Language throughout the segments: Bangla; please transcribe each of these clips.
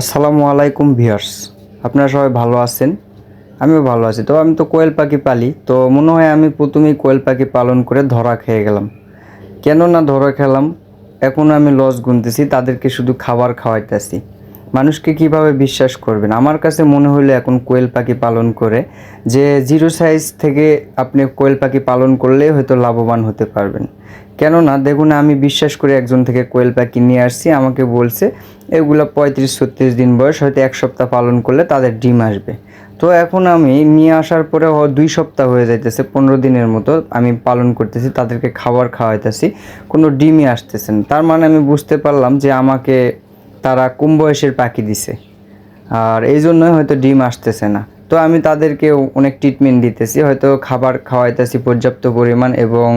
আসসালামু আলাইকুম ভিউয়ার্স। আপনারা সবাই ভালো আছেন? আমিও ভালো আছি। তো আমি তো কোয়েল পাখি পালি, তো মনে হয় আমি প্রথমেই কোয়েল পাখি পালন করে ধরা খেয়ে গেলাম। কেন না ধরা খেলাম, এখন আমি লস গুনতেছি, তাদেরকে শুধু খাবার খাওয়াইতেছি। মানুষকে কীভাবে বিশ্বাস করবেন? আমার কাছে মনে হলো এখন কোয়েল পাখি পালন করে, যে জিরো সাইজ থেকে আপনি কোয়েল পাখি পালন করলে হয়তো লাভবান হতে পারবেন। কেননা, দেখুন, আমি বিশ্বাস করে একজন থেকে কোয়েল পাখি নিয়ে আসছি, আমাকে বলছে, এগুলো পঁয়ত্রিশ ছত্রিশ দিন বয়স, হয়তো এক সপ্তাহ পালন করলে তাদের ডিম আসবে। তো এখন আমি নিয়ে আসার পরে দুই সপ্তাহ হয়ে যাইতেছে, পনেরো দিনের মতো আমি পালন করতেছি, তাদেরকে খাবার খাওয়াইতেছি, কোনো ডিমই আসতেছে না। তার মানে আমি বুঝতে পারলাম যে আমাকে তারা কম বয়সের পাখি দিছে। আর এই জন্যই হয়তো ডিম আসতেছে না। তো আমি তাদেরকে অনেক ট্রিটমেন্ট দিতেছি, হয়তো খাবার খাওয়াইতেছি পর্যাপ্ত পরিমাণ এবং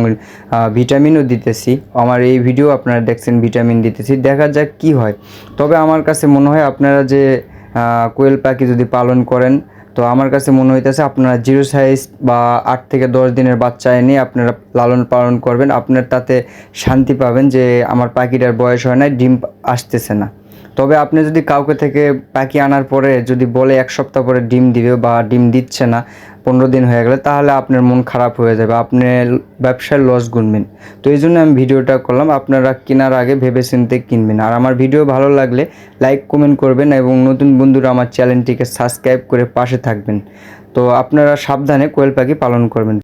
ভিটামিনও দিতেছি। আমার এই ভিডিও আপনারা দেখছেন ভিটামিন দিতেছি। দেখা যাক কি হয়। তবে আমার কাছে মনে হয় আপনারা যে কোয়েল পাখি যদি পালন করেন, তো আমার কাছে মনে হইতেছে আপনারা জিরো সাইজ বা আট থেকে দশ দিনের বাচ্চা এনে আপনারা লালন পালন করবেন। আপনার তাতে শান্তি পাবেন যে আমার পাখিটার বয়স হয় না ডিম আসতেছে না। তবে আপনি যদি কাউকে থেকে পাখি আনার পরে যদি বলে এক সপ্তাহ পরে ডিম দিবে বা ডিম দিচ্ছে না, পনেরো দিন হয়ে গেলে, তাহলে আপনার মন খারাপ হয়ে যাবে, আপনি ব্যবসায় লস গুনবেন। তো এই জন্য আমি ভিডিওটা করলাম, আপনারা কেনার আগে ভেবে চিন্তে কিনবেন। আর আমার ভিডিও ভালো লাগলে লাইক, কমেন্ট করবেন এবং নতুন বন্ধুরা আমার চ্যানেলটিকে সাবস্ক্রাইব করে পাশে থাকবেন। তো আপনারা সাবধানে কোয়েল পাখি পালন করবেন।